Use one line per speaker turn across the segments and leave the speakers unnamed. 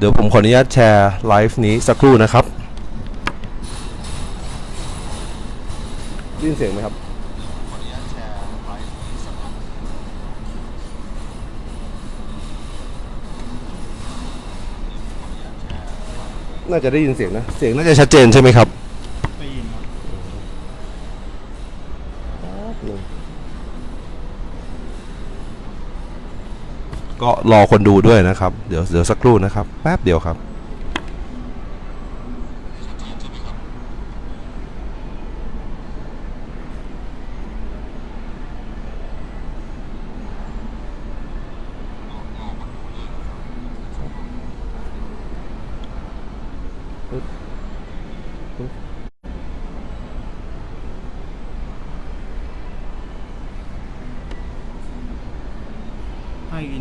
เดี๋ยวผมขออนุญาตแชร์ไลฟ์นี้สักครู่นะครับได้ยินเสียงไหมครับน่าจะได้ยินเสียงนะ เสียงน่าจะชัดเจนใช่ไหมครับ
ได้ยินครับ
ก็รอคนดูด้วยนะครับ เดี๋ยวเดี๋ยวสักครู่นะครับ แป๊บเดียวครับ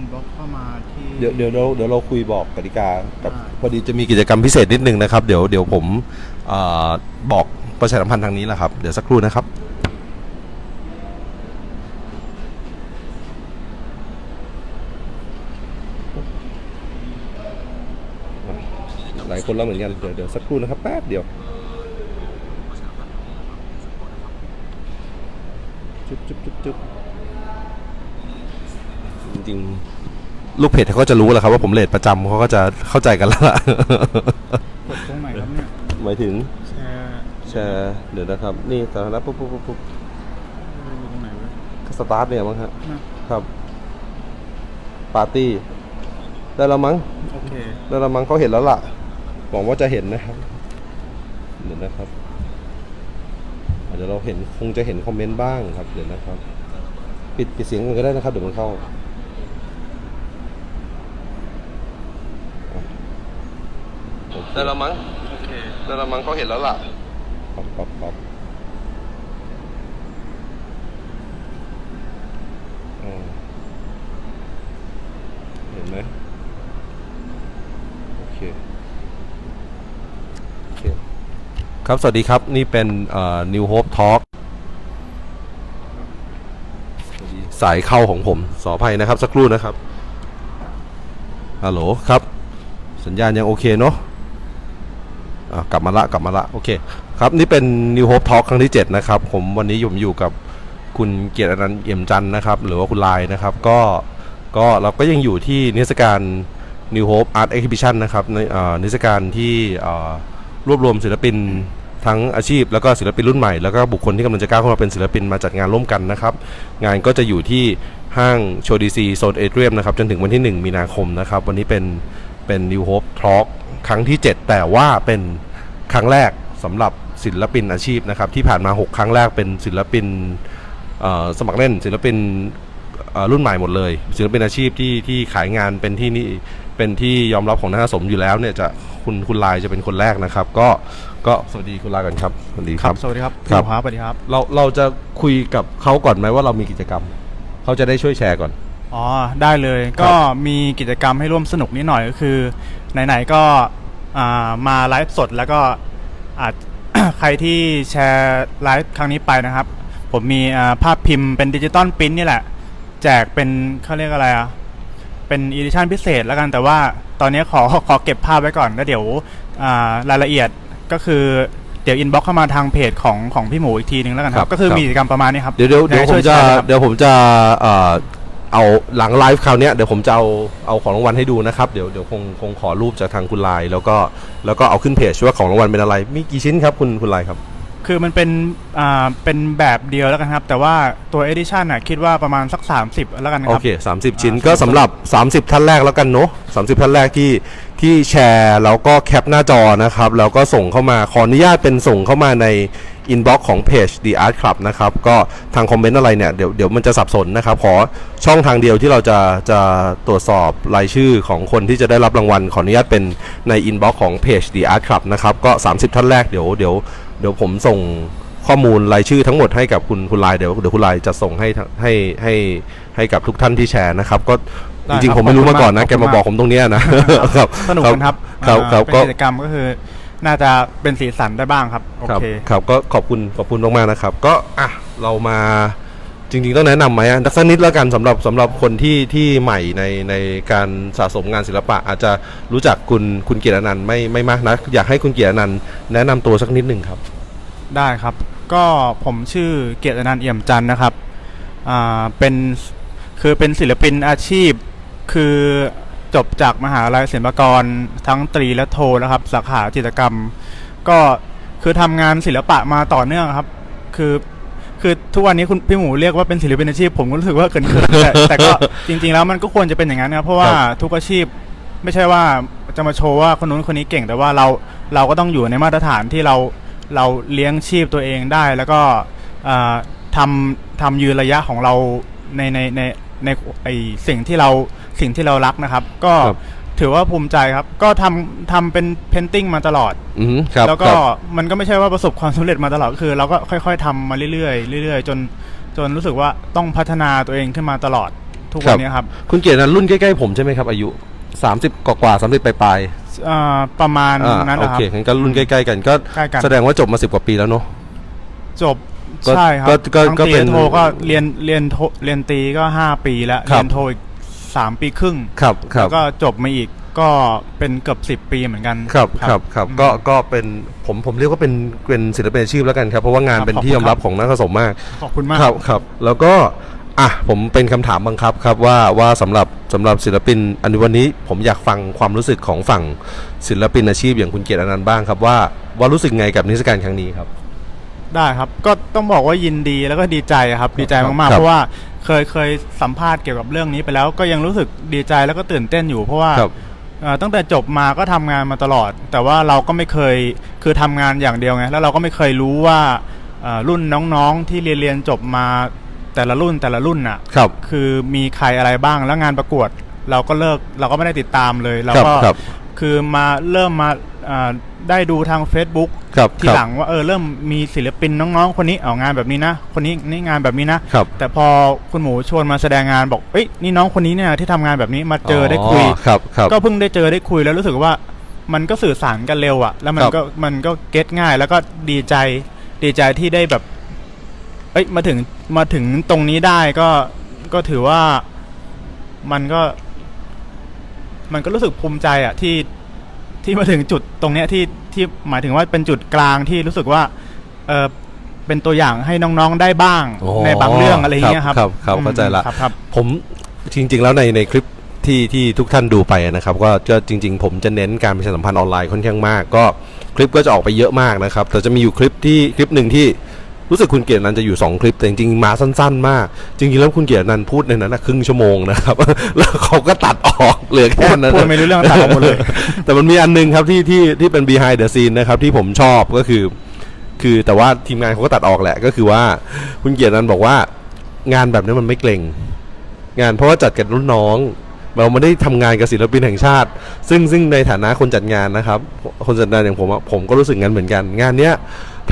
ให้อินบ็อกเข้ามาที่
เดี๋ยวเดี๋ยวเราเดี๋ยวเราคุยบอกกติกากับ
ได้
พอดีจะมีกิจกรรมพิเศษนิดนึงนะครับ เดี๋ยวเดี๋ยวผมเออบอกประชาสัมพันธ์ทางนี้แหละครับ เดี๋ยวสักครู่นะครับ หลายคนแล้วเหมือนกันเดี๋ยวเดี๋ยวสักครู่นะครับแป๊บเดียวจุ๊บจุ๊บจุ๊บจุ๊บจ ริง ๆ ลูกเพจเขาก็จะรู้แหละครับว่าผมเลทประจำเขาก็จะเข้าใจกันแล้วล่ะ
กดตรงไหนครับเนี่ย
หมายถึง
แชร์
แชร์เดี๋ยวนะครับ นี่สาธารณะปุ๊บปุ๊บปุ๊บปุ๊บ
อยู่ตรงไหนวะ
ก็สตาร์ทเนี่ยมั้งฮะ
นะครับ
ปาร์ตี้ได้แล้วมั้ง
โอเค
ได้แล้วมั้งเขาเห็นแล้วล่ะ หวังว่าจะเห็นนะครับ เดี๋ยวนะครับ อาจจะเดี๋ยวเราเห็นคงจะเห็นคอมเมนต์บ้างครับ เดี๋ยวนะครับ ปิดปิดเสียงกันก็ได้นะครับ เดี๋ยวมันเข้า ได้แล้วมั้ง
โอเค
ได้แล้วมั้งเขาเห็นแล้วล่ะป๊อปป๊อปป๊อปอ่าเห็นไหมโอเคโอเค ครับ สวัสดีครับนี่เป็นเอ่อ New Hope Talk สายเข้าของผมสอภัยนะครับ สักครู่นะครับฮัลโหลครับ สัญญาณยังโอเคเนาะอะ กลับมาละกลับมาละโอเคครับนี่เป็น New Hope Talk ครั้งที่ 7 นะครับ ผมวันนี้ผมอยู่กับคุณเกียรติอนันต์เอี่ยมจันทร์นะครับ หรือว่าคุณลายนะครับ ก็ก็เราก็ยังอยู่ที่นิทรรศการ New Hope Art Exhibition นะครับในนิทรรศการที่รวบรวมศิลปินทั้งอาชีพแล้วก็ศิลปินรุ่นใหม่แล้วก็บุคคลที่กำลังจะก้าวเข้ามาเป็นศิลปินมาจัดงานร่วมกันนะครับ งานก็จะอยู่ที่ห้างโชดีซีโซนเอเทียมนะครับจนถึงวันที่ 1 มีนาคมนะครับ วันนี้เป็นเป็น New Hope Talk ครั้งที่ 7 แต่ว่าเป็นครั้งแรกสำหรับศิลปินอาชีพนะครับ ที่ผ่านมา 6 ครั้งแรกเป็นศิลปินเอ่อสมัครเล่น ศิลปินเอ่อรุ่นใหม่หมดเลย ศิลปินอาชีพที่ที่ขายงานเป็นที่นี่เป็นที่ยอมรับของนักสะสมอยู่แล้วเนี่ยจะคุณคุณลายจะเป็นคนแรกนะครับ ก็ก็สวัสดีคุณลายก่อนครับสวัสดีครับ
สวัสดีครับ
ครับ
ครับสวัสดีครับ
เราเราจะคุยกับเขาก่อนไหมว่าเรามีกิจกรรม เขาจะได้ช่วยแชร์ก่อน
อ๋อได้เลยก็มีกิจกรรมให้ร่วมสนุกนิดหน่อยก็คือ ไหนๆก็อ่ามาไลฟ์สดแล้วก็อาจใครที่แชร์ไลฟ์ครั้งนี้ไปนะครับ ผมมีอ่าภาพพิมพ์เป็นดิจิตอลปริ้นนี่แหละ แจกเป็นเขาเรียกอะไรอะเป็นอีดิชั่นพิเศษแล้วกันแต่ว่าตอนนี้ขอขอเก็บภาพไว้ก่อนแล้วเดี๋ยวอ่ารายละเอียดก็คือเดี๋ยวอินบ็อกเข้ามาทางเพจของของพี่หมูอีกทีนึงแล้วกันค
ครั
รั
บ
ก็คือ
ครับ
มีกิจกรรมประมาณนี้ครับ
เดี๋ยวเดี๋ยวเดี๋ยว
ให้
ผ
ช่
ม
ย
จะ
แชร์นะครับ
เดี๋ยวผมจะ เอ่อเอาหลังไลฟ์คราวเนี้ยเดี๋ยวผมจะเอาเอาของรางวัลให้ดูนะครับ เดี๋ยวเดี๋ยวคงคงขอรูปจากทางคุณลายแล้วก็แล้วก็เอาขึ้นเพจว่าของรางวัลเป็นอะไร มีกี่ชิ้นครับคุณคุณลายครับ
คือมันเป็นอ่าเป็นแบบเดียวแล้วกันครับ แต่ว่าตัว edition น่ะคิดว่าประมาณสัก 30 แล้วกันค
โอ
รับ
เค 30 ชิ้น
อ่า
ก็สำหรับ 30 ท่านแรกแล้วกันเนาะ30 ท่านแรกที่ที่แชร์แล้วก็แคปหน้าจอนะครับแล้วก็ส่งเข้ามาขออนุญาตเป็นส่งเข้ามาใน อินบ็อกซ์ของเพจ The Art Club นะครับก็ทางคอมเมนต์อะไรเนี่ยเดี๋ยวเดี๋ยวมันจะสับสนนะครับ ขอช่องทางเดียวที่เราจะจะตรวจสอบรายชื่อของคนที่จะได้รับรางวัล ขออนุญาตเป็นในอินบ็อกซ์ของเพจ The Art Club นะครับก็ 30 ท่านแรกเดี๋ยวเดี๋ยวเดี๋ยวผมส่งข้อมูลรายชื่อทั้งหมดให้กับคุณคุณลายเดี๋ยวเดี๋ยวคุณลายจะส่งให้ทางให้ให้ให้กับทุกท่านที่แชร์นะครับ ก็
ได้
จริง
ค
ๆ
รับ
ผมไม่รู้มาก่อนนะ
ขอบ
แก
คุณมาก
มาบอกผมตรงเนี้ยนะครับ
สนุกกันครับ
ครับ
อ่า
ครับ
เป็น
ก็
กิจกรรมก็คือ น่าจะเป็นสีสันได้บ้างครับ โอ
ครับ
เค
ครับก็ขอบคุณขอบคุณมากๆนะครับ ก็อะเรามาจริงๆต้องแนะนำไหมอะสักนิดแล้วกันสำหรับสำหรับคนที่ที่ใหม่ในในการสะสมงานศิลปะ อาจจะรู้จักคุณคุณเกียรติอนันต์ไม่ไม่มากนะอยากให้คุณเกียรติอนันต์แนะนำตัวสักนิดหนึ่งครับ
ได้ครับ ก็ผมชื่อเกียรติอนันต์เอี่ยมจันทร์นะครับ อ่า เป็น คือเป็นศิลปินอาชีพ คือ จบจากมหาลัยศิลปากรทั้งตรีและโทนะครับ สาขาจิตรกรรม ก็คือทำงานศิลปะมาต่อเนื่องครับ คือคือทุกวันนี้คุณพี่หมูเรียกว่าเป็นศิลปินอาชีพผมก็รู้สึกว่าเกินเกินๆแต่แต่ก็จริง ๆ แล้วมันก็ควรจะเป็นอย่างนั้นครับเพราะว่าทุกอาชีพไม่ใช่ว่าจะมาโชว์ว่าคนนู้นคนนี้เก่ง แต่ว่าเราเราก็ต้องอยู่ในมาตรฐานที่เราเราเลี้ยงชีพตัวเองได้ แล้วก็ทำทำยืนระยะของเราในในในในไอสิ่งที่เรา สิ่งที่เรารักนะครับ ก็
ครับ
ถือว่าภูมิใจครับ ก็ทำทำเป็นเพนติ้งมาตลอด
อืมครับ
แล้ว
ค
ก็
รับ
มันก็ไม่ใช่ว่าประสบความสำเร็จมาตลอดคือ เราก็ค่อย ๆทำมาเรื่อยๆเรื่อยๆ จนจนรู้สึกว่าต้องพัฒนาตัวเองขึ้นมาตลอดทุก
ครั
วัน
บ
นี้ครับ
คุณเกียรติอนันต์รุ่นใกล้ๆผมใช่ไหมครับ อายุ 30 กว่ากว่าสามสิบปลาย
อ่าประมาณ
ๆอ่า
นั้น
โอ
นะครั
เค
บ
งั้นก็รุ่นใกล้ๆกันก็
ใกล้กัน
แสดงว่าจบมาสิบกว่าปีแล้วเนาะ
จบ
ก็
ใช่ครับ
ก็ก็
ทั้ง
ก็
ตี
เป็น
และโทก็เรียนเรียนโทเรียนตีก็ห้าปีแล้ว
ครั
เรี
บ
ยนโทอีก สามปีครึ่ง
ครับครั
แล้
บ
วก็จบมาอีกก็เป็นเกือบสิบปีเหมือนกัน
ครับครับครับ
อืม
ก็ก็เป็นผมผมเรียกว่าเป็นเป็นศิลปินอาชีพแล้วกันครับ เพราะว่างาน
ครับ
เป็น
ขอบ
ที่
คุณ
ยอมรับ
ครับ
ของนักสะสมมาก
ขอบคุณมาก
ครับครับแล้วก็อะผมเป็นคำถามบังคับครับว่าว่าสำหรับสำหรับศิลปินอันวันนี้ผมอยากฟังความรู้สึกของฝั่งศิลปินอาชีพอย่างคุณเกียรติอนันต์บ้างครับว่าว่ารู้สึกไงกับนิทรรศการครั้งนี้ครับ
ได้ครับ ก็ต้องบอกว่ายินดีแล้วก็ดีใจครับ ดีใจมาก
ครับ
ๆเพราะว่า เคยเคยสัมภาษณ์เกี่ยวกับเรื่องนี้ไปแล้ว ก็ยังรู้สึกดีใจแล้วก็ตื่นเต้นอยู่เพราะว่า
ครับ
เอ่อตั้งแต่จบมาก็ทำงานมาตลอด แต่ว่าเราก็ไม่เคยคือทำงานอย่างเดียวไงแล้วเราก็ไม่เคยรู้ว่าเอ่อรุ่นน้องๆที่เรียนเรียนจบมาแต่ละรุ่นแต่ละรุ่นน่ะ
ครับ
คือมีใครอะไรบ้างแล้วงานประกวด เราก็เลิกเราก็ไม่ได้ติดตามเลยเรา
ครับ
ก็
ครับ
คือมาเริ่มมาอ่าได้ดูทาง Facebook
ครับ
ทีหลังว่าเออเริ่มมีศิลปินน้องๆ คนนี้เอางานแบบนี้นะ คนนี้นี่งานแบบนี้นะ
ครับ
แต่พอคุณหมูชวนมาแสดงงานบอกเอ้ยนี่น้องคนนี้เนี่ยที่ทำงานแบบนี้มาเจอได้คุย
ครับครับ
ก็เพิ่งได้เจอได้คุยแล้วรู้สึกว่ามันก็สื่อสารกันเร็วอะแล้วมัน
ครับ
ก็มันก็เก็ตง่าย แล้วก็ดีใจดีใจที่ได้แบบ เอ้ยมาถึงมาถึงตรงนี้ได้ก็ก็ถือว่ามันก็ มันก็รู้สึกภูมิใจอะที่ที่มาถึงจุดตรงเนี้ยที่ที่หมายถึงว่าเป็นจุดกลางที่รู้สึกว่าเออเป็นตัวอย่างให้น้องๆได้บ้าง
โอ้
ในบางเรื่องอะไรอย่างเงี้ยครับ
ครับครับ
อืม
เข้าใจละ
ครับครับ
ผมจริง ๆ แล้วในในคลิปที่ที่ทุกท่านดูไปนะครับก็ก็จริง ๆ ผมจะเน้นการประชาสัมพันธ์ออนไลน์ค่อนข้างมาก ก็คลิปก็จะออกไปเยอะมากนะครับแต่จะมีอยู่คลิปที่คลิปหนึ่งที่ รู้สึกคุณเกียรตินันท์จะอยู่ 2 คลิปแต่จริงๆมาสั้น ๆ มาก จริงๆแล้วคุณเกียรตินันท์พูดในนั้นนะครึ่งชั่วโมงนะครับ แล้วเขาก็ตัดออกเหลือแค่นั้น
พูดไม่รู้เรื่องตัดออกหมดเลย
แต่มันมีอันหนึงครับที่ที่ที่เป็น behind the scene นะครับที่ผมชอบก็คือ คือแต่ว่าทีมงานเขาก็ตัดออกแหละก็คือว่าคุณเกียรตินันท์บอกว่างานแบบนี้มันไม่เกรงงานเพราะว่าจัดกับรุ่นน้องเราไม่ได้ทำงานกับศิลปินแห่งชาติ ซึ่งซึ่งในฐานะคนจัดงานนะครับ คนจัดงานอย่างผมอะผมก็รู้สึกงั้นเหมือนกัน งานเนี้ย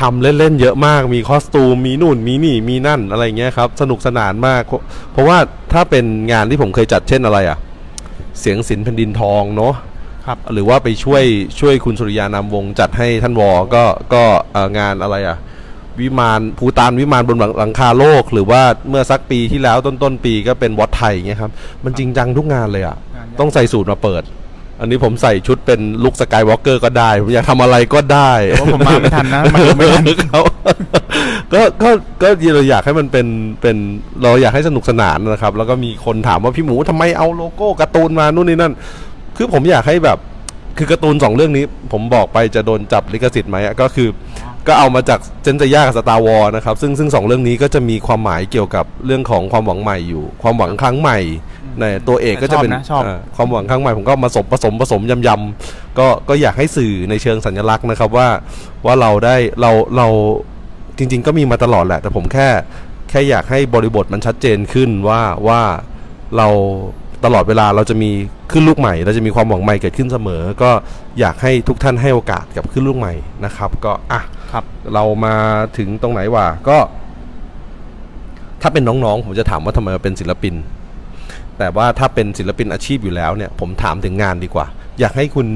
ทำเล่นๆเยอะมาก มีคอสตูม มีนู่น มีนี่ มีนั่นอะไรเงี้ยครับ สนุกสนานมาก เพราะว่าถ้าเป็นงานที่ผมเคยจัดเช่นอะไรอะเสียงศิลป์แผ่นดินทองเนาะ
ครับ
หรือว่าไปช่วยช่วยคุณสุริยานามวงศ์จัดให้ท่านวอก็ก็เอ่องานอะไรอะ วิมานภูตานวิมานบนหลังหลังคาโลก หรือว่าเมื่อสักปีที่แล้วต้นต้นปีก็เป็นวัดไทยอย่างเงี้ยครับ มันจริงจังทุกงานเลยอะ
งานใหญ่
ต้องใส่สูตรมาเปิด อันนี้ผมใส่ชุดเป็นลุคสกายวอล์กเกอร์ก็ได้ ผมอยากทำอะไรก็ได้
แต่ว่าผมมาไม่ทันนะมาดูไม่ทัน
เขาก็ก็ก็เราอยากให้มันเป็นเป็นเราอยากให้สนุกสนานนะครับ แล้วก็มีคนถามว่าพี่หมูทำไมเอาโลโก้การ์ตูนมานู่นนี่นั่น คือผมอยากให้แบบคือการ์ตูนสองเรื่องนี้ ผมบอกไปจะโดนจับลิขสิทธิ์ไหมอะก็คือ ก็เอามาจากเจนจะยากับสตาร์วอลนะครับซึ่งซึ่งสองเรื่องนี้ก็จะมีความหมายเกี่ยวกับเรื่องของความหวังใหม่อยู่ ความหวังครั้งใหม่ ในตัวเอกก็จะเป็น
ชอบนะชอบ
เความหวังครั้งใหม่ผมก็มาผสมผสมผสมยำยำๆก็ก็อยากให้สื่อในเชิงสัญลักษณ์นะครับว่าว่าเราได้เราเราจริง ๆ ก็มีมาตลอดแหละ แต่ผมแค่แค่อยากให้บริบทมันชัดเจนขึ้นว่าว่าเราตลอดเวลาเราจะมีขึ้นลูกใหม่ เราจะมีความหวังใหม่เกิดขึ้นเสมอ ก็อยากให้ทุกท่านให้โอกาสกับขึ้นลูกใหม่นะครับ ก็อะ
ครับ
เรามาถึงตรงไหนวะก็ ถ้าเป็นน้องๆ ผมจะถามว่าทำไมมาเป็นศิลปิน แต่ว่าถ้าเป็นศิลปินอาชีพอยู่แล้วเนี่ยผมถามถึงงานดีกว่า อยากให้คุณ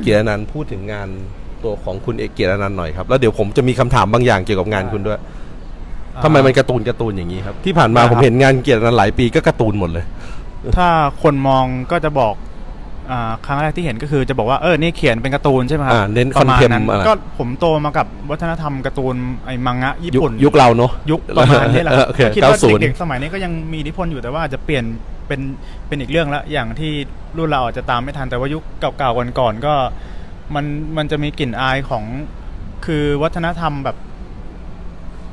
เกียรติอนันต์พูดถึงงานตัวของคุณเอกเกียรติอนันต์หน่อยครับแล้วเดี๋ยวผมจะมีคำถามบางอย่างเกี่ยวกับงานคุณด้วย
อ่า
ทำไมมันการ์ตูนการ์ตูนอย่างนี้ครับที่ผ่านมา
ได้ครับ
ผมเห็นงานเกียรติกันหลายปีก็การ์ตูนหมดเลย
ถ้าคนมองก็จะบอกอ่าครั้งแรกที่เห็นก็คือจะบอกว่าเออนี่เขียนเป็นการ์ตูนใช่ไหมครั
อ่าเน้น
ประมาณ
content
นั้น
อะไร
ก็ผมโตมากับวัฒนธรรมการ์ตูนไอ้มังงะญี่
ยุค
ปุ่น
ยุคเราเนาะ
ยุคประมาณนี้แหละ
เออโอเค
คิดว่า
90
เด็กๆสมัยนี้ก็ยังมีอิทธิพลอยู่แต่ว่าอาจจะเปลี่ยน เป็นเป็นอีกเรื่องละอย่างที่รุ่นเราอาจจะตามไม่ทันแต่ว่ายุคเก่าๆก่อนๆก็ มันมันจะมีกลิ่นอายของคือวัฒนธรรมแบบ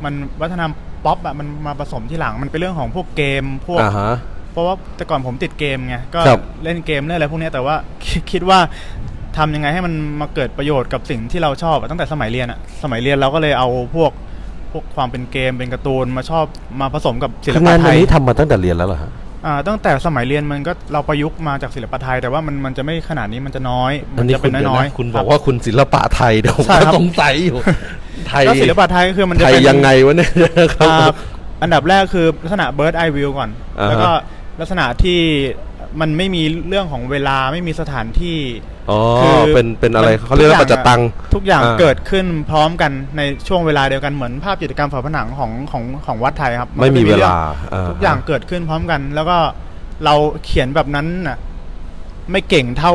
มันวัฒนธรรมป๊อปอะมันมาผสมที่หลังมันเป็นเรื่องของพวกเกมพวก
อ่าฮะ
เพราะว่าแต่ก่อนผมติดเกมไงก็
ครับ
เล่นเกมเล่นอะไรพวกเนี้ยแต่ว่าคิดคิดว่าทำยังไงให้มันมาเกิดประโยชน์กับสิ่งที่เราชอบอะตั้งแต่สมัยเรียนอะสมัยเรียนเราก็เลยเอาพวกพวกความเป็นเกมเป็นการ์ตูนมาชอบมาผสมกับศิล
คืองา
ปะ
น
ไท
อัน
ย
นี้ทำมาตั้งแต่เรียนแล้วเหรอฮะ
อ่า ตั้งแต่สมัยเรียนมันก็เราประยุกต์มาจากศิลปะไทย แต่ว่ามันมันจะไม่ขนาดนี้มันจะน้อย
อั
มัน
นนี้
จะ
คุ
เป็
ณ
น
เดี๋ยว
น้อย
นะ
ๆ
คุณ
รับ
บอกว่าคุณศิลปะไทยเดี๋ยวผม
ใช่ครับ
สงสัยอยู่ไทย
ก็ศิลปะไทยก็คือมันจะ
ไทย
เป็น
ยังไงวะเนี่ยครับ
อ่าอันดับแรกคือลักษณะ bird eye view ก่อน
อ่าฮะ
แล้วก็ลักษณะที่ มันไม่มีเรื่องของเวลาไม่มีสถานที่
อ๋อ
คือ
เป็นเป็นอะไร
มัน
เขาเรียกว่า
ทุ
ปัจจตัง
ทุกอย่าง
อ่า
เกิดขึ้นพร้อมกันในช่วงเวลาเดียวกันเหมือนภาพจิตรกรรมฝาผนังของของของวัดไทยครับน
ไม่
ก็จะ
มีเวลา
รื่อง ทุกอย่างเกิดขึ้นพร้อมกัน แล้วก็เราเขียนแบบนั้นน่ะไม่เก่งเท่า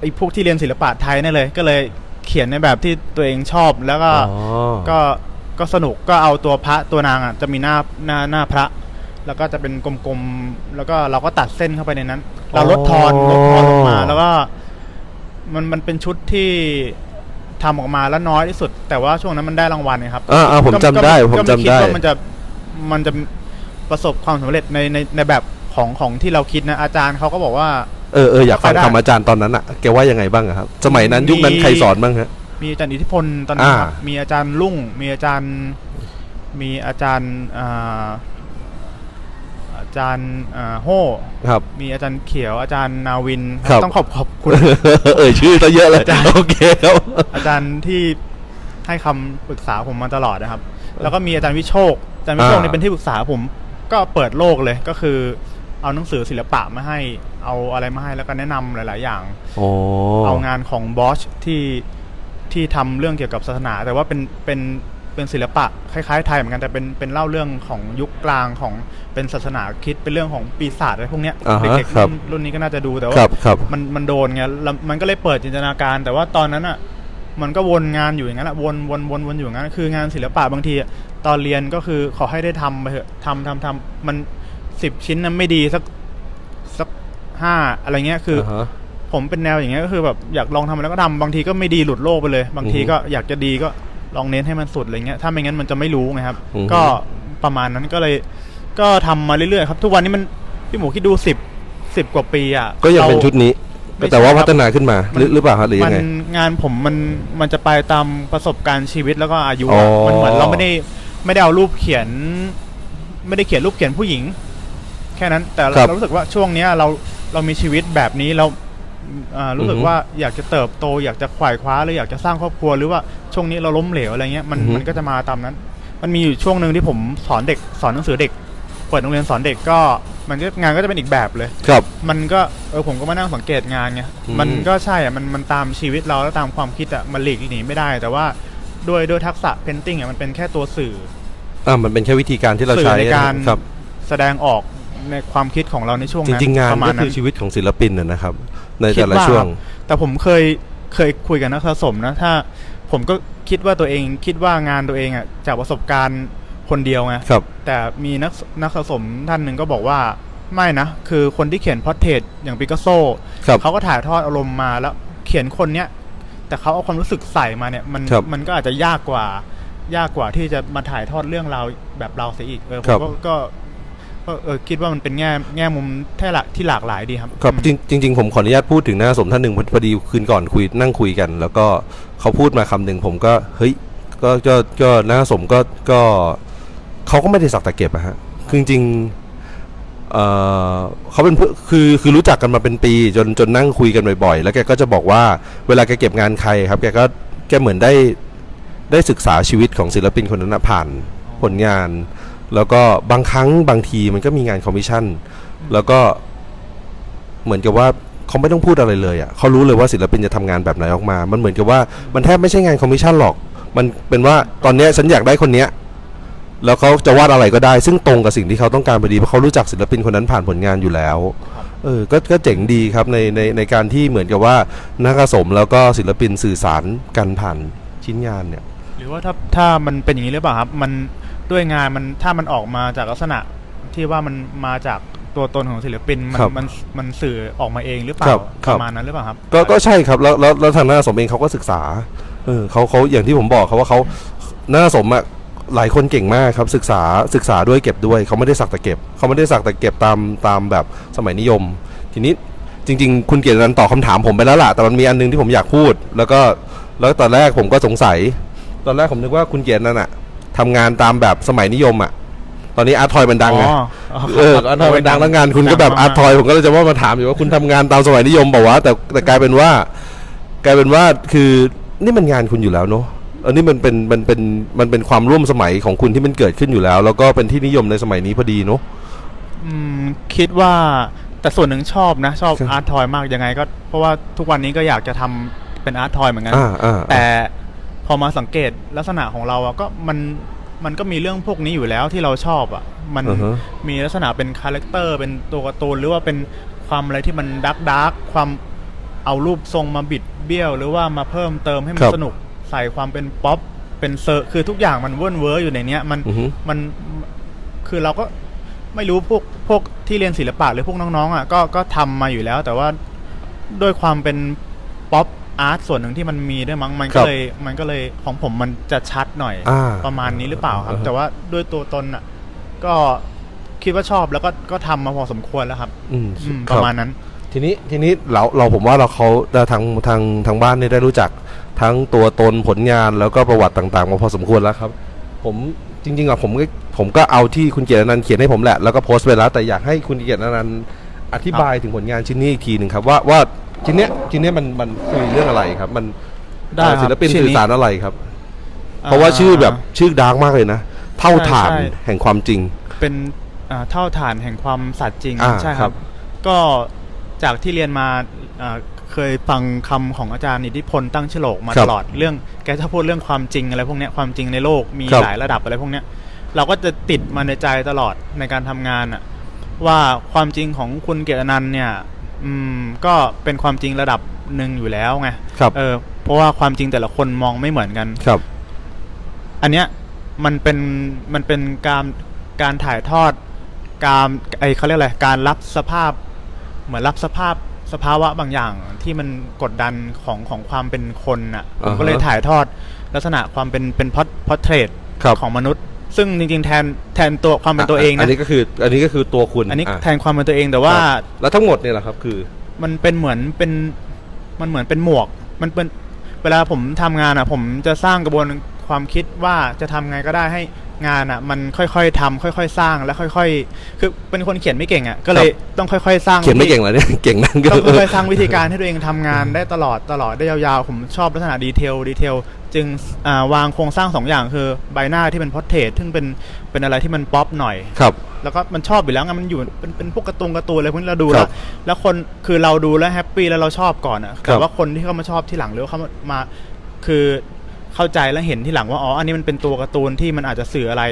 ไอ้พวกที่เรียนศิลปะไทยนี่เลย ก็เลยเขียนในแบบที่ตัวเองชอบแล้วก็
อ๋อ
ก็ก็สนุกก็เอาตัวพระตัวนางอะจะมีหน้าหน้าหน้าพระ แล้วก็จะเป็นกลมๆ แล้วก็เราก็ตัดเส้นเข้าไปในนั้น เราลดทอนลดทอนลงมา แล้วก็มันมันเป็นชุดที่ทำออกมาแล้วน้อยที่สุด แต่ว่าช่วงนั้นมันได้รางวัลนะครับ
อ่าอ่าผม
ก็
จำได้
ก็
ผม
ก็
จำ
คิด
ได้
ว่ามันจะมันจะประสบความสำเร็จในในในแบบของของที่เราคิดนะอาจารย์เขาก็บอกว่า
เออเอออยากฟัง
ก็ได้
คำอาจารย์ตอนนั้นอะแกว่ายังไงบ้างอะครับ สมัยนั้น
มี
ยุคนั้นใครสอนบ้างฮะ
มีอาจารย์อิทธิพลตอนนั้นครับ
อ่า
มีอาจารย์ลุ่ง มีอาจารย์ มีอาจารย์ อ่าอาจารย์อ่าโฮ
ครับ
มีอาจารย์เขียวอาจารย์นาวิน
ครับ
ต้องขอบขอบคุณ
เออชื่อซะเยอะเลยโอเคครับ
อาจารย์ที่ให้คำปรึกษาผมมาตลอดนะครับ แล้วก็มีอาจารย์วิโชคอาจารย์วิโชค
อ่า
นี่เป็นที่ปรึกษาผม ก็เปิดโลกเลยก็คือ เอาหนังสือศิลปะมาให้ เอาอะไรมาให้แล้วก็แนะนำหลาย ๆ อย่าง
โอ้
เอางานของบอชที่ที่ทำเรื่องเกี่ยวกับศาสนา แต่ว่าเป็นเป็น เป็นศิลปะคล้ายๆไทยเหมือนกันแต่เป็นเป็นเล่าเรื่องของยุคกลางของเป็นศาสนาคริดเป็นเรื่องของปีศาจอะไรพวกเนี้ย
อ่าฮะ
เด็ก
ครับ
ๆรุ่นรุ่นนี้ก็น่าจะดูแต่
ค
ว่า
รับครับ
มันมันโดนไงแล้วมันก็เลยเปิดจินตนาการ แต่ว่าตอนนั้นอะมันก็วนงานอยู่อย่างนั้นแหละวนวนวนวนอยู่อย่างนั้นคืองานศิลปะบางทีอะตอนเรียนก็คือขอให้ได้ทำไปเถอะทำทำทำมันสิบชิ้นนั้นไม่ดีสักสักห้าอะไรเงี้ยคือา
ฮะ
ผมเป็นแนวอย่างเงี้ยก็คือแบบอยากลองทำแล้วก็ทำบางทีก็ไม่ดีหลุดโลกไปเลย บางที
อือฮึ
ก็อยากจะดีก็ ลองเน้นให้มันสุดอะไรเงี้ยถ้าไม่งั้นมันจะไม่รู้ไงครับ
อือฮึ
ก็ประมาณนั้นก็เลย ก็ทำมาเรื่อยๆครับ ทุกวันนี้มันพี่หมูคิดดูสิบสิบกว่าปีอะ
ก็ยังเป็น
รา
ชุดนี้
ไม่ใช่
แต่ว่า
ครับ
พัฒนาขึ้นมาหรือหรือเปล่าครับหรือยังไง
มันงานผมมันมันจะไปตามประสบการณ์ชีวิตแล้วก็อายุ
อ๋
อะ
อ
มันเหมือนเราไม่ได้ไม่ได้เอารูปเขียน ไม่ได้เขียนรูปเขียนผู้หญิง แค่นั้นแต่เราเรารู้สึกว่าช่วงเนี้ยเราเรามีชีวิตแบบนี้เรา อ่ารู้สึกว่าอยากจะเติบโต อยากจะขวายคว้าหรืออยากจะสร้างครอบครัวหรือว่าช่วงนี้เราล้มเหลวอะไรเงี้ยมันมันก็จะมาตามนั้น มันมีอยู่ช่วงหนึ่งที่ผมสอนเด็กสอนหนังสือเด็กเปิดโรงเรียนสอนเด็กก็มันก็งานก็จะเป็นอีกแบบเลย
ครับ
มันก็เออผมก็มานั่งสังเกตงานไง
อืม
มันก็ใช่อะมันมันตามชีวิตเราแล้วตามความคิดอะมันหลีกหนีไม่ได้ แต่ว่าด้วยด้วยทักษะเพนติ้งอะมันเป็นแค่ตัวสื่อ
อ่ามันเป็นแค่วิธีการที่เรา
สื่อ
ใช้
ในการ
ครับ
แสดงออกในความคิดของเราในช่วง
จ
นั้น
ริงๆงาน
ประมา
ก็
ณนั้
คื
น
อชีวิตของศิลปินนะนะครับ ใน
คิ
แต่
ด
ละ
ว่า
ช่วง
แต่ผมเคยเคยคุยกับนักสะสมนะ ถ้าผมก็คิดว่าตัวเองคิดว่างานตัวเองอะจากประสบการณ์คนเดียวไง
ครับ
แต่มีนักนักสะสมท่านหนึ่งก็บอกว่าไม่นะ คือคนที่เขียนพอร์เทรตอย่างปิกัสโซ
ครับ
เขาก็ถ่ายทอดอารมณ์มาแล้วเขียนคนเนี้ยแต่เขาเอาความรู้สึกใส่มาเนี่ย มัน
ครับ
มันก็อาจจะยากกว่ายากกว่าที่จะมาถ่ายทอดเรื่องราวแบบเราเสียอีกเออผ
ครั
ม
บ
ก็ ก็ก็เออคิดว่ามันเป็นแง่แง่มุมที่หลากที่หลากหลายดีครับ
ครับ
อืม
จริงจริงๆผมขออนุญาตพูดถึงหน้าสมท่านหนึ่งพอพอดีคืนก่อนคุยนั่งคุยกัน แล้วก็เขาพูดมาคำหนึ่งผมก็เฮ้ยก็ก็ก็หน้าสมก็ก็เขาก็ไม่ได้สักแต่เก็บอะฮะคือจริงๆเอ่อเขาเป็นเพื่อนคือคือรู้จักกันมาเป็นปี จนจนนั่งคุยกันบ่อยๆ แล้วแกก็จะบอกว่าเวลาแกเก็บงานใครครับแกก็แกเหมือนได้ได้ศึกษาชีวิตของศิลปินคนนั้นนะผ่านผลงาน แล้วก็บางครั้งบางทีมันก็มีงานคอมมิชชั่น แล้วก็เหมือนกับว่าเขาไม่ต้องพูดอะไรเลยอะ่ะเขารู้เลยว่าศิลปินจะทำงานแบบไหนออกมา มันเหมือนกับว่ามันแทบไม่ใช่งานคอมมิชชั่นหรอก มันเป็นว่าตอนนี้ฉันอยากได้คนเนี้ยแล้วเขาจะวาดอะไรก็ได้ ซึ่งตรงกับสิ่งที่เขาต้องการพอดีเพราะเขารู้จักศิลปินคนนั้นผ่านผลงานอยู่แล้วเออก็ก็เจ๋งดีครับในในในการที่เหมือนกับว่านักสะสมแล้วก็ศิลปินสื่อสารกันผ่านชิ้นงานเนี่ย
หรือว่าถ้าถ้ามันเป็นอย่างนี้หรือเปล่าครับมัน ด้วยงานมันถ้ามันออกมาจากลักษณะที่ว่ามันมาจากตัวตนของศิลปินมัน
ครับ
มันมันสื่อออกมาเองหรือเป
ครั
ล่า
บค
ป
รับ
ระมาณนั้นหรือเปล่าครับ
ก็ก็ใช่ครับแล้วแล้วแล้วทางนักสะสมเองเขาก็ศึกษาเออเขาเขาอย่างที่ผมบอกเขาว่าเขานักสะสมอะหลายคนเก่งมากครับศึกษาศึกษาด้วยเก็บด้วยเขาไม่ได้สักแต่เก็บเขาไม่ได้สักแต่เก็บตามตามแบบสมัยนิยม ทีนี้จริง ๆ คุณเกียรตินันท์ตอบคำถามผมไปแล้วล่ะแต่มันมีอันนึงที่ผมอยากพูด แล้วก็แล้วตอนแรกผมก็สงสัย ตอนแรกผมนึกว่าคุณเกียรตินันท์อะ ทำงานตามแบบสมัยนิยมอะตอนนี้อาร์ทอยมันดังไง
อ๋ออ๋อครับ
เอออาร์ทอยมันดังแล้วงานคุณก็แบบ
ดังม
อาร์ทอยผมก็เลยจะว่ามาถามอยู่ว่าคุณทำงานตามสมัยนิยมบอกว่าวะแต่แต่กลายเป็นว่า กลายเป็นว่าคือนี่มันงานคุณอยู่แล้วเนาะอันนี้มันเป็นมันเป็นมันเป็นความร่วมสมัยของคุณที่มันเกิดขึ้นอยู่แล้ว แล้วก็เป็นที่นิยมในสมัยนี้พอดีเนาะ
อืมคิดว่าแต่ส่วนหนึ่งชอบนะ ชอบ
ครับ
อาร์ตทอยมากยังไงก็ เพราะว่าทุกวันนี้ก็อยากจะทำเป็นอาร์ตทอยเหมือนกัน
อ่าอ่า
แต่ พอมาสังเกตลักษณะของเราอะก็มันมันก็มีเรื่องพวกนี้อยู่แล้วที่เราชอบอะมัน
อือฮะ
มีลักษณะเป็นคาแรคเตอร์เป็นตัวการ์ตูนหรือว่าเป็นความอะไรที่มันดักดักความเอารูปทรงมาบิดเบี้ยว หรือว่ามาเพิ่มเติมให้มัน
ครับ
สนุกใส่ความเป็นป๊อปเป็นเซอร์คือทุกอย่างมันเวิ้นเว้ออยู่ในเนี้ยมัน
อือฮึ
มันคือเราก็ไม่รู้พวกพวกที่เรียนศิลปะหรือพวกน้องๆอะก็ก็ทำมาอยู่แล้ว แต่ว่าด้วยความเป็นป๊อป อาร์ตส่วนหนึ่งที่มันมีด้วยมั้งมัน
ค
ก็
รับ
เลยมันก็เลยของผมมันจะชัดหน่อย
อ่า
ประมาณนี้หรือเปล่าครับ
อ่าฮะ
แต่ว่าด้วยตัวตนอะ ก็คิดว่าชอบแล้วก็ก็ทำมาพอสมควรแล้วครับ
อืม
อืม
ค
ป
บ
ระมาณนั้น
ทีนี้ทีนี้เราเราผมว่าเราเขาทางทางทางบ้านเนี่ยได้รู้จักทั้งตัวตนผลงานแล้วก็ประวัติต่างๆมาพอสมควรแล้วครับ ผมจริงๆอะผมก็ผมก็เอาที่คุณเกียรตินันท์เขียนให้ผมแหละแล้วก็โพสต์ไปแล้วแต่อยากให้คุณเกียรตินันท์อธิบายถึงผลงานชิ้นนี้อีกทีหนึ่งครับว่าว่า ชิ้นเนี้ยชิ้นเนี้ยมันมันคุยเรื่องอะไรครับ มัน
ได้ครับ
ศิลปิน
ชิ้นนี้
สื่อสารอะไรครับ เพราะว่าชื่อแบบชื่อดาร์กมากเลยนะ เท่าฐาน
ใช่ใช่
แห่งความจริง
เป็นอ่าเท่าฐานแห่งความสัตย์จริง
อ่า
ใช่ค
ครั
รับ
บ
ก็จากที่เรียนมาอ่าเคยฟังคำของอาจารย์อิทธิพลตั้งฉลกมา
ครั
ต
บ
ลอดเรื่องแกจะพูดเรื่องความจริงอะไรพวกเนี้ยความจริงในโลกมี
ครับ
หลายระดับอะไรพวกเนี้ยเราก็จะติดมาในใจตลอดในการทำงานอะว่าความจริงของคุณเกียรติอนันต์เนี่ย อืมก็เป็นความจริงระดับหนึ่งอยู่แล้วไง
ครับ
เออเพราะว่าความจริงแต่ละคนมองไม่เหมือนกัน
ครับ
อันเนี้ยมันเป็นมันเป็นการการถ่ายทอด การไอเขาเรียกอะไรการรับสภาพ เหมือนรับสภาพสภาวะบางอย่างที่มันกดดันของของความเป็นคนอะผม
อ่าฮะ
ก็เลยถ่ายทอดลักษณะความเป็นเป็นพอพอเทรต
ครับ
ของมนุษย์ ซึ่งจริงๆแทนแทนตัวความเป็นตัวเอง
อั
นะ
นนี้ก็คือ อันนี้ก็คือตัวคุณ
อันนี้ะแทนความเป็นตัวเองแต่ว่า
ครับแล้วทั้งหมดเนี่ยแหละครับ คือ
มันเป็นเหมือนเป็นมันเหมือนเป็นหมวก มันเป็นเวลาผมทำงานอะ ผมจะสร้างกระบวนความคิดว่าจะทำไงก็ได้ให้ งานอะ มันค่อยๆทำค่อยๆ สร้างและค่อยๆ คือเป็นคนเขียนไม่เก่งอะก็เลยต้องค่อยๆ สร้าง
เขียนไม่เก่งเหรอเนี่ยเก่งนั่นก็
ต้องค่อยๆสร้างวิธีการให้ตัวเองทำงานได้ตลอดตลอดได้ยาวๆผมชอบลักษณะดีเทลดีเทลจึงอ่าวางโครงสร้างสองอย่างคือใบหน้าที่เป็นพอร์เทรตซึ่งเป็นเป็นอะไรที่มันป๊อปหน่อย
ครับ
แล้วก็มันชอบอยู่แล้วไงมันอยู่เป็นเป็นพวกการ์ตูนการ์ตูนอะไรพวกนี้เราดู
ค
แล้
รั
ว
บ
แล้วคนคือเราดูแล้วแฮปปี้แล้วเราชอบก่อนอะ
ครั
แต่
บ
ว่าคนที่เขามาชอบที่หลังหรือว่าเขามาคือ เข้าใจแล้วเห็นที่หลังว่าอ๋ออันนี้มันเป็นตัวการ์ตูนที่มันอาจจะสื่ออะไร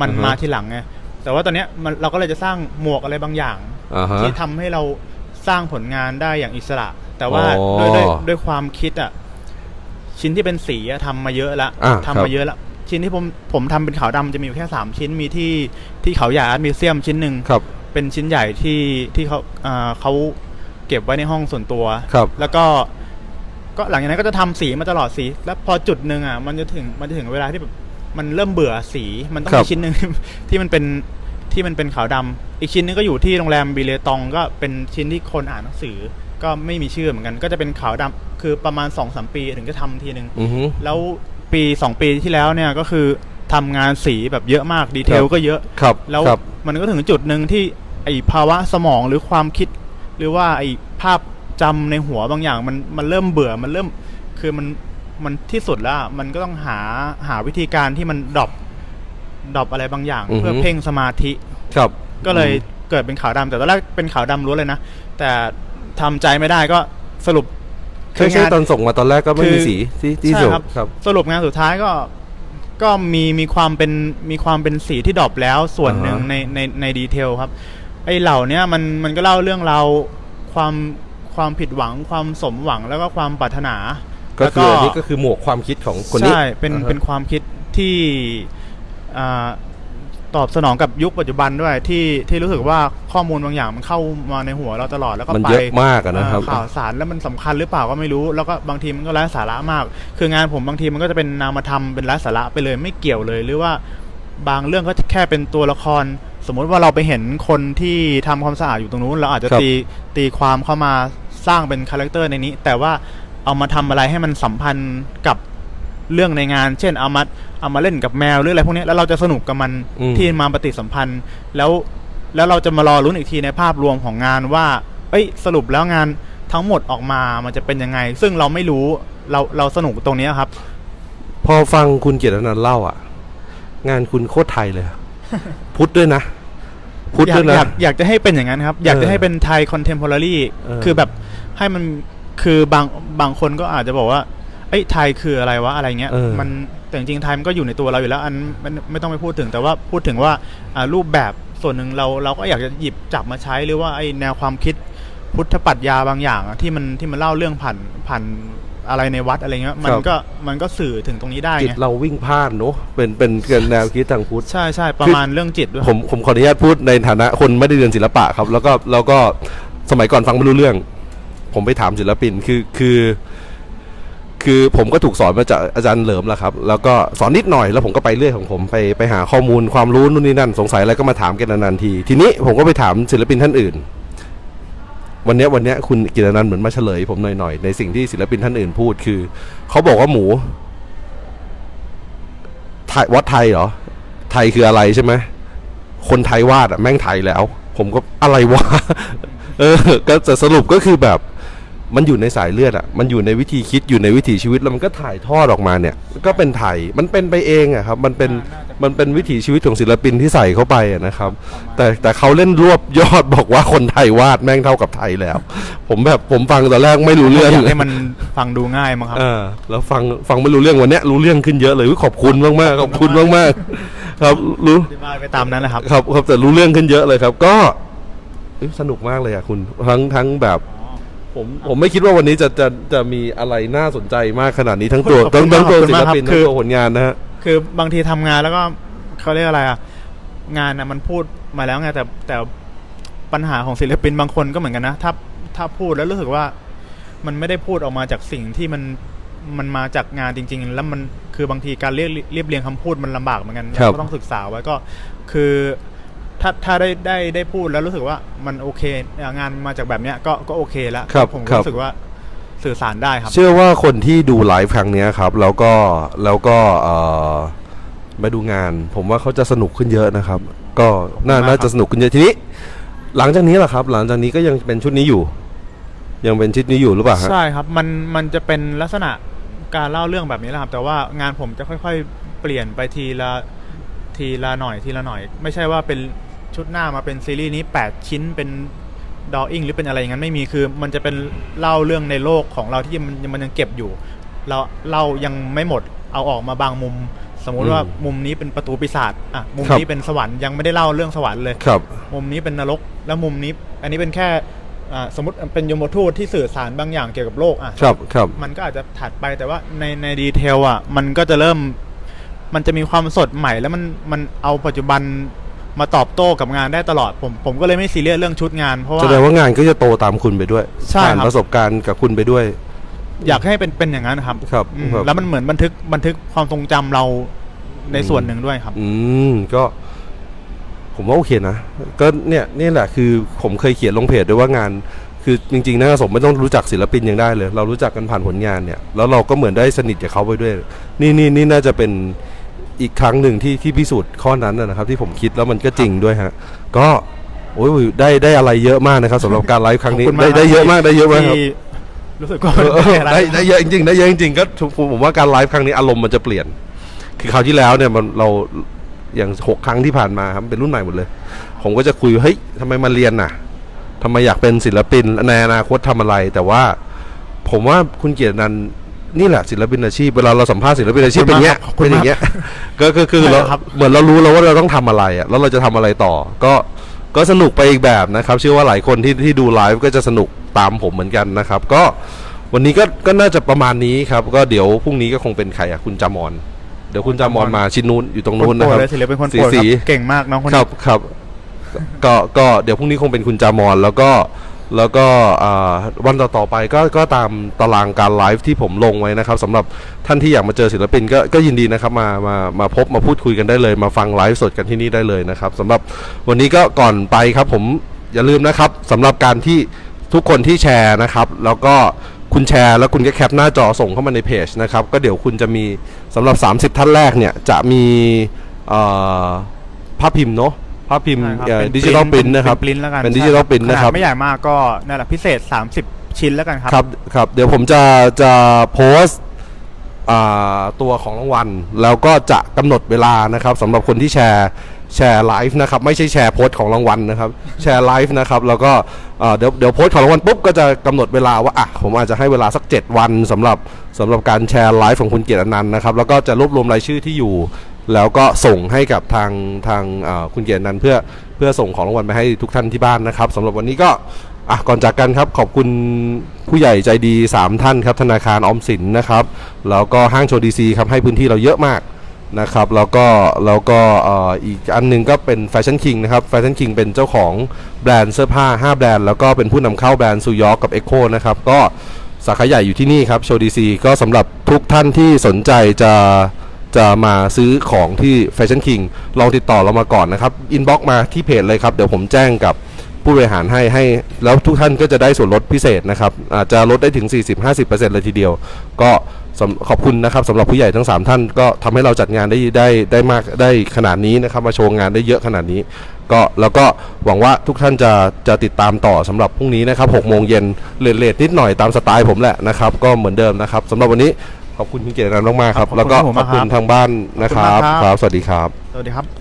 มัน
อือฮะ
มาที่หลังไงแต่ว่าตอนเนี้ยมันเราก็เลยจะสร้างหมวกอะไรบางอย่าง
อ่าฮะ
ที่ทำให้เราสร้างผลงานได้อย่างอิสระ แต่ว่า
อ๋อ
ด้วยด้วยด้วยความคิดอะชิ้นที่เป็นสีอะทำมาเยอะละ
อ่า
ทำ
ครั
มา
บ
เยอะละชิ้นที่ผมผมทำเป็นขาวดำจะมีอยู่แค่สามชิ้นมีที่ที่เขาใหญ่อาร์ตมิวเซียมชิ้นหนึ่ง
ครับ
เป็นชิ้นใหญ่ที่ที่เขาอ่าเขาเก็บไว้ในห้องส่วนตัว
ครับ
แล้วก็ ก็หลังจากนั้นก็จะทำสีมาตลอดสี แล้วพอจุดหนึ่งอะมันจะถึงมันจะถึงเวลาที่แบบมันเริ่มเบื่อสีมันต้อง
ครั
มี
บ
ชิ้นหนึ่ง ที่มันเป็นที่มันเป็นขาวดำอีกชิ้นหนึงก็อยู่ที่โรงแรมบิเลตองก็เป็นชิ้นที่คนอ่านหนังสือ ก็ไม่มีชื่อเหมือนกัน ก็จะเป็นขาวดำคือประมาณสองสามปีถึงจะทำทีหนึ่ง
อือฮึ
แล้วปีสองปีที่แล้วเนี่ยก็คือทำงานสีแบบเยอะมากดีเทล
ครับ
ก็เยอะ
ครับ
แล้ว
ครับ
มันก็ถึงจุดหนึ่งที่ไอภาวะสมองหรือความคิด หรือว่าไอภาพ จำในหัวบางอย่างมันมันเริ่มเบื่อมันเริ่มคือมันมันที่สุดแล้วอะมันก็ต้องหาหาวิธีการที่มันดรอปดรอปอะไรบางอย่าง
อือฮึ
เพื่อเพ่งสมาธิ
ครับ
ก็เลยเกิดเป็นขาวดำแต่ตอนแรกเป็นขาวดำล้วนเลยนะ แต่ทำใจไม่ได้ก็สรุป
ใช่ใช่
งาน
ตอนส่งมาตอนแรกก็ไม่
คือ
มีสีที่ที่
ใช่
ส่ง
ครับ
ครับ
สรุปงานสุดท้ายก็ก็มีมีความเป็นมีความเป็นสีที่ดรอปแล้วส่วนหนึ่ง
อ่าฮะ
ในในในดีเทลครับ ไอเหล่าเนี้ยมันมันก็เล่าเรื่องราวความ ความผิดหวัง ความสมหวังแล้วก็ความปรารถนา
ก็
แล้ว
คืออันนี้ก็คือหมวกความคิดของคนนี้
ใช่เป็น
อ่าฮะ
เป็นความคิดที่อ่าตอบสนองกับยุคปัจจุบันด้วยที่ที่รู้สึกว่าข้อมูลบางอย่างมันเข้ามาในหัวเราตลอดแล้วก็
มัน
ไป
เยอะมากอะนะครับ
เอ่อข่าวสารแล้วมันสำคัญหรือเปล่าก็ไม่รู้ แล้วก็บางทีมันก็ไร้สาระมาก คืองานผมบางทีมันก็จะเป็นนามธรรมเป็นไร้สาระไปเลยไม่เกี่ยวเลย หรือว่าบางเรื่องก็แค่เป็นตัวละครส มมุติว่าเราไปเห็นคนที่ทำความสะอาดอยู่ตรงนู้นเราอาจจะ
ครับ
ตีตีความเข้ามาสร้างเป็นคาแรคเตอร์ในนี้ แต่ว่าเอามาทำอะไรให้มันสัมพันธ์กับเรื่องในงาน เช่นเอามาเอามาเล่นกับแมวหรืออะไรพวกนี้แล้วเราจะสนุกกับมัน
อืม
ที่มาปฏิสัมพันธ์ แล้วแล้วเราจะมารอรุ้นอีกทีในภาพรวมของงานว่า เอ้ย สรุปแล้วงานทั้งหมดออกมามันจะเป็นยังไง ซึ่งเราไม่รู้เราเราสนุกตรงนี้ครับ
พอฟังคุณเกียรตินันท์เล่าอะ งานคุณโคตรไทยเลยอะ พุทธด้วยนะ พุทธ
อยา
ด้
ก
วยนะ
อยากอยากจะให้เป็นอย่างนั้นครับ อยากจะให้เป็นไทยคอนเทมพอร์รี่
เออ
คือแบบให้มันคือบางบางคนก็อาจจะบอกว่าเอ้ยไทยคืออะไรวะอะไรเงี้ย
เออ
มันแต่จริงๆไทยมันก็อยู่ในตัวเราอยู่แล้วอันมันไม่ต้องไปพูดถึงแต่ว่าพูดถึงว่าอ่ารูปแบบส่วนหนึ่งเราเราก็อยากจะหยิบจับมาใช้หรือว่าไอแนวความคิดพุทธปรัชญาบางอย่างอะที่มันที่มันเล่าเรื่องผ่านผ่าน อะไรในวัดอะไรเงี้ยมันก็มันก็สื่อถึงตรงนี้ได้
จิต
ไง
เราวิ่งพลาดเนอะเป็นเป็นเกินแนวคิดทางพุทธ
ใช่ใช่ประมาณเรื่องจิตด้วย
ผมผมขออนุญาตพูดในฐานะคนไม่ได้เรียนศิลปะครับ แล้วก็แล้วก็สมัยก่อนฟังไม่รู้เรื่อง ผมไปถามศิลปินคือคือ คือผมก็ถูกสอนมาจากอาจารย์เหลิมแหละครับ แล้วก็สอนนิดหน่อยแล้วผมก็ไปเรื่อยของผมไปไปหาข้อมูลความรู้นู่นนี่นั่น สงสัยอะไรก็มาถามกันนานๆที ทีนี้ผมก็ไปถามศิลปินท่านอื่น วันนี้วันนี้คุณกิตนันเหมือนมาเฉลยผมหน่อยๆ ในสิ่งที่ศิลปินท่านอื่นพูดคือ เขาบอกว่าหมูไทยวัดไทยเหรอ ไทยคืออะไรใช่ไหมคนไทยวาดอะแม่งไทยแล้ว ผมก็อะไรวะเออ ก็จะสรุปก็คือแบบ มันอยู่ในสายเลือดอะมันอยู่ในวิธีคิดอยู่ในวิถีชีวิตแล้วมันก็ถ่ายทอดออกมาเนี่ย ก็เป็นไทยมันเป็นไปเองอะครับ มันเป็นมันเป็นวิถีชีวิตของศิลปินที่ใส่เข้าไปอะนะครับ แต่แต่เขาเล่นรวบยอดบอกว่าคนไทยวาดแม่งเท่ากับไทยแล้ว ผมแบบผมฟังตอนแรกไม่รู้เรื่อง
อยากให้มันฟังดูง่ายมั้งครับ
เออแล้วฟังฟังไม่รู้เรื่องวันเนี้ยรู้เรื่องขึ้นเยอะเลยอุ๊ยขอบคุณมากมากๆขอบคุณมากมากๆครับรู้
อธิบายไปตามนั้นแหละครับ
ครับครับแต่รู้เรื่องขึ้นเยอะเลยครับ ก็เอ้ยสนุกมากเลยอะคุณทั้งทั้งแบบ ผมผมไม่คิดว่าวันนี้จะจะจะมีอะไรน่าสนใจมากขนาดนี้ทั้งตัว
ขอบคุ
ทั้ง
ณ
ทั้งตัว
ขอบคุ
ศิ
ณ
ล
มากครับ
ปิน
คื
ทั้ง
อ
ตัวผลงานนะฮะ
คือบางทีทำงานแล้วก็เขาเรียกอะไรอะงานน่ะมันพูดมาแล้วไงแต่แต่ปัญหาของศิลปินบางคนก็เหมือนกันนะถ้าถ้าพูดแล้วรู้สึกว่า มันไม่ได้พูดออกมาจากสิ่งที่มันมันมาจากงานจริง ๆ แล้วมันคือบางทีการเรียบเรียบเรียงคำพูดมันลำบากเหมือนกัน
ครับ
เราก็ต้องศึกษาไว้ก็คือ ถ้าถ้าได้ได้ได้พูดแล้วรู้สึกว่ามันโอเคอะงานมาจากแบบเนี้ยก็ก็โอเคแล้ว
ครับ
ผม
ครับ
รู้สึกว่าสื่อสารได้ครับ
เชื่อว่าคนที่ดูไลฟ์ครั้งเนี้ยครับ แล้วก็แล้วก็เอ่อมาดูงาน ผมว่าเขาจะสนุกขึ้นเยอะนะครับ ก็น่า
ขอบคุณมาก
น่า
ครั
จะ
บ
สนุกขึ้นเยอะทีนี้ หลังจากนี้ล่ะครับ หลังจากนี้ก็ยังเป็นชุดนี้อยู่ ยังเป็นชุดนี้อยู่หรือเปล่าฮะ
ใช่ครับ มันมันจะเป็นลักษณะการเล่าเรื่องแบบนี้แหละครับ แต่ว่างานผมจะค่อย ๆ เปลี่ยนไปทีละทีละหน่อยทีละหน่อย ไม่ใช่ว่าเป็น ชุดหน้ามาเป็นซีรีส์นี้ 8 ชิ้นเป็นดออิงหรือเป็นอะไรอย่างนั้นไม่มีคือ มันจะเป็นเล่าเรื่องในโลกของเราที่มันมันยังเก็บอยู่เราเรายังไม่หมดเอาออกมาบางมุม สมมุติว่า
อืม
มุมนี้เป็นประตูปีศาจอะมุม
ครับ
นี้เป็นสวรรค์ยังไม่ได้เล่าเรื่องสวรรค์เลย
ครับ
มุมนี้เป็นนรกแล้วมุมนี้ อันนี้เป็นแค่อ่าสมมติเป็นยมทูตที่สื่อสารบางอย่างเกี่ยวกับโลกอะ
ครับครับ
มันก็อาจจะถัดไปแต่ว่าในในดีเทลอะมันก็จะเริ่มมันจะมีความสดใหม่แล้วมันมันเอาปัจจุบัน มาตอบโต้กับงานได้ตลอดผมผมก็เลยไม่ซีเรียสเรื่องชุดงานเพราะว่า
แสดงว่างานก็จะโตตามคุณไปด้วย
ใช่
ผ่าน
ครับ
ประสบการณ์กับคุณไปด้วย
อยากให้เป็นเป็นอย่างนั้นนะครับ
ครับ
อืม
ครับ
แล้วมันเหมือนบันทึกบันทึกความทรงจำเราในส่วนหนึ่งด้วยครับ
อืมก็ ผมว่าโอเคนะ ก็เนี่ยนี่แหละคือผมเคยเขียนลงเพจด้วยว่างาน คือจริงๆนะสมไม่ต้องรู้จักศิลปินยังได้เลย เรารู้จักกันผ่านผลงานเนี่ย แล้วเราก็เหมือนได้สนิทกับเขาไปด้วย นี่นี่นี่น่าจะเป็น อีกครั้งหนึ่งที่ที่พิสูจน์ข้อนั้นนะนะครับ ที่ผมคิดแล้วมันก็จริงด้วยฮะก็โอ้ยได้ได้อะไรเยอะมากนะครับสำหรับการไลฟ์ครั้งนี้
ขอบคุณ
ได้
มาก
ได้เยอะมากได้เยอะมากครับ
ที่รู้สึกว่า
เออเออ
อะไร
ได้ได้เยอะจริงๆได้เยอะจริงๆก็ผมผมว่าการไลฟ์ครั้งนี้อารมณ์มันจะเปลี่ยน คือคราวที่แล้วเนี่ยมันเราอย่างหกครั้งที่ผ่านมาครับเป็นรุ่นใหม่หมดเลย ผมก็จะคุยเฮ้ยทำไมมาเรียนน่ะทำไมอยากเป็นศิลปินในอนาคตทำอะไร แต่ว่าผมว่าคุณเกียรตินันท์ นี่แหละศิลปินอาชีพเวลาเราสัมภาษณ์ศิลปินอาชีพเป็นอย่างเงี้ย
ขอบคุณ
เป็น
มาก
อย่างเงี้ยก็คือคือเรา
ครับ
เหมือนเรารู้แล้วว่าเราต้องทำอะไรอะแล้วเราจะทำอะไรต่อ ก็ก็สนุกไปอีกแบบนะครับ เชื่อว่าหลายคนที่ที่ดูไลฟ์ก็จะสนุกตามผมเหมือนกันนะครับ ก็วันนี้ก็ก็น่าจะประมาณนี้ครับ ก็เดี๋ยวพรุ่งนี้ก็คงเป็นใครอะคุณจามอนเดี๋ยวคุณจามอนมาชิ้นนู้นอยู่ตรงนู้นนะครับ
เลยศิลปินคนโปรด
สี
ครับ
สี
เก่งมากน้องคน
ครั
นี้
บครับก็ก็เดี๋ยวพรุ่งนี้คงเป็นคุณจามอนแล้วก็ แล้วก็วันต่อๆไปก็ก็ตามตารางการไลฟ์ที่ผมลงไว้นะครับสำหรับท่านที่อยากมาเจอศิลปินก็ก็ยินดีนะครับมามามาพบมาพูดคุยกันได้เลย มาฟังไลฟ์สดกันที่นี่ได้เลยนะครับสำหรับวันนี้ก็ก่อนไปครับผมอย่าลืมนะครับสำหรับการที่ทุกคนที่แชร์นะครับ แล้วก็คุณแชร์แล้วคุณก็แคปหน้าจอส่งเข้ามาในเพจนะครับ ก็เดี๋ยวคุณจะมีสำหรับ 30 ท่านแรกเนี่ยจะมีเอ่อภาพพิมพ์เนาะ ภาพพิมพ์
ใช่ครับเป็น
ดิจิ a ล
print
ปรินนะครับ
เป็น print แล้วกัน
เป็นดิจิ a ลปริน
ข
นะครับ
นาดไม่ใหญ่มากก็นั่นแหละพิเศษ 30 ชิ้นแล้วกันครับ
ครับครับเดี๋ยวผมจะจะโพสต์อ่าตัวของรางวัล แล้วก็จะกำหนดเวลานะครับสำหรับคนที่แชร์แชร์ไลฟ์นะครับไม่ใช่แชร์โพสต์ของรางวัลนะครับแชร์ไลฟ์นะครับแล้วก็อ่าเดี๋ยวเดี๋ยวโพสต์ของรางวัลปุ๊บก็จะกำหนดเวลาว่าอะผมอาจจะให้เวลาสัก 7 วันสำหรับสำหรับการแชร์ไลฟ์ของคุณเกียรติอนันต์นะครับแล้วก็จะรวบรวมรายชื่อที่อยู่ แล้วก็ส่งให้กับทางทางคุณเกียรตินันเพื่อเพื่อส่งของรางวัลไปให้ทุกท่านที่บ้านนะครับสำหรับวันนี้ก็อะก่อนจากกันครับขอบคุณผู้ใหญ่ใจดี 3 ท่านครับธนาคารออมสินนะครับแล้วก็ห้างโชว์ดีซีครับให้พื้นที่เราเยอะมากนะครับแล้วก็แล้วก็อีกอันหนึงก็เป็นแฟชั่นคิงนะครับแฟชั่นคิงเป็นเจ้าของแบรนด์เสื้อผ้า 5 แบรนด์แล้วก็เป็นผู้นำเข้าแบรนด์ซูยอร์กกับเอ็กโคนะครับก็สาขาใหญ่อยู่ที่นี่ครับโชว์ดีซีก็สำหรับทุกท่านที่สนใจจะ จะมาซื้อของที่ Fashion King ลองติดต่อเรามาก่อนนะครับอินบ็อกมาที่เพจเลยครับ เดี๋ยวผมแจ้งกับผู้บริหารให้ให้ แล้วทุกท่านก็จะได้ส่วนลดพิเศษนะครับ อาจจะลดได้ถึง 40-50%เลยทีเดียว ก็สำขอบคุณนะครับสำหรับผู้ใหญ่ทั้ง 3 ท่านก็ทำให้เราจัดงานได้ได้ได้มากได้ขนาดนี้นะครับมาโชว์งานได้เยอะขนาดนี้ ก็แล้วก็หวังว่าทุกท่านจะจะติดตามต่อสำหรับพรุ่งนี้นะครับ6โมงเย็นเลทเลทนิดหน่อยตามสไตล์ผมแหละนะครับ ก็เหมือนเดิมนะครับสำหรับวันนี้ ขอบคุณคุณเกียรตินันท์มากๆครับ
ขอบคุณ
แล้วก็
ผม
ขอบคุณ
มากครับ
ทางบ้านนะครับ
ขอบคุณมากครับ
ครับ สวัสดีครับ
สวัสดีครับ